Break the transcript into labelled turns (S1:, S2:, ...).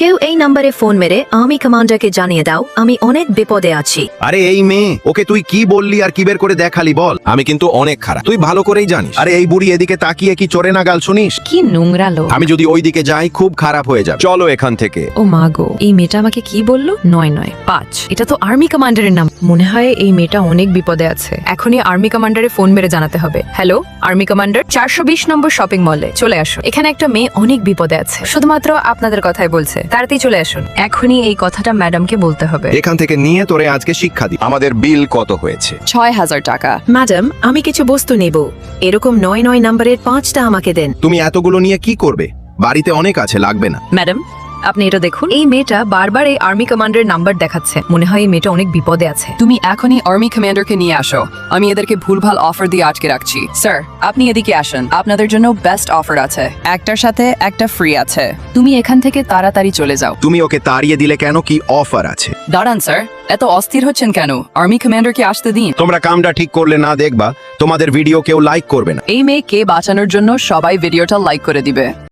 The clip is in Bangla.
S1: কেউ এই নম্বরে ফোন মেরে আর্মি কমান্ডারকে জানিয়ে দাও আমি অনেক বিপদে আছি।
S2: আরে এই মেয়ে ওকে তুই কি বললি আর কি বের করে দেখালি বল?
S3: আমি কিন্তু অনেক খারাপ। তুই ভালো করেই জানিস।
S2: আরে এই বুড়ি এদিকে তাকিয়ে কি চোরে না গাল শুনিস?
S4: কি নোংরা লোক।
S2: আমি যদি ওই দিকে যাই খুব খারাপ হয়ে যাবে। চলো এখান থেকে।
S4: ও মা গো এই মেয়েটা আমাকে কি বলল? নয় নয় পাঁচ। এটা তো আর্মি কমান্ডারের নাম। মনে হয় এই মেয়েটা অনেক বিপদে আছে। এখনই আর্মি কমান্ডারে ফোন মেরে জানাতে হবে। হ্যালো আর্মি কমান্ডার চারশো বিশ নম্বর শপিং মলে চলে আসো। এখানে একটা মেয়ে অনেক বিপদে আছে। শুধুমাত্র আপনাদের কথাই বলছে। তাড়াতাড়ি চলে আসুন। এখনই এই কথাটা ম্যাডামকে বলতে হবে।
S2: এখান থেকে নিয়ে তোরে আজকে শিক্ষা দি। আমাদের বিল কত হয়েছে?
S4: ছয় হাজার টাকা।
S1: ম্যাডাম আমি কিছু বস্তু নেব। এরকম নয় নয় নম্বরের পাঁচটা আমাকে দেন।
S2: তুমি এতগুলো নিয়ে কি করবে? বাড়িতে অনেক আছে লাগবে না।
S4: ম্যাডাম আপনি এটা দেখুন। এই মেয়েটা বারবার এই আর্মি কমান্ডারের নাম্বার দেখাচ্ছে। মনে হয় এই মেয়েটা অনেক বিপদে আছে।
S5: তুমি এখনই আর্মি কমান্ডারকে নিয়ে আসো। আমি এদেরকে ভুলভাল অফার দিয়ে আটকে রাখছি। স্যার আপনি এদিকে আসেন। আপনাদের জন্য বেস্ট অফার আছে। একটার সাথে একটা ফ্রি আছে। তুমি এখান থেকে তাড়াতাড়ি চলে যাও।
S2: তুমি ওকে তাড়িয়ে দিলে কেন? কি অফার আছে?
S5: দাঁড়ান স্যার এত অস্থির হচ্ছেন কেন? আর্মি কমান্ডারকে আসতে দিন।
S2: তোমরা কামটা ঠিক করলে না দেখবা। তোমাদের ভিডিও কেউ লাইক করবে না।
S5: এই মেয়েকে বাঁচানোর জন্য সবাই ভিডিওটা লাইক করে দিবে।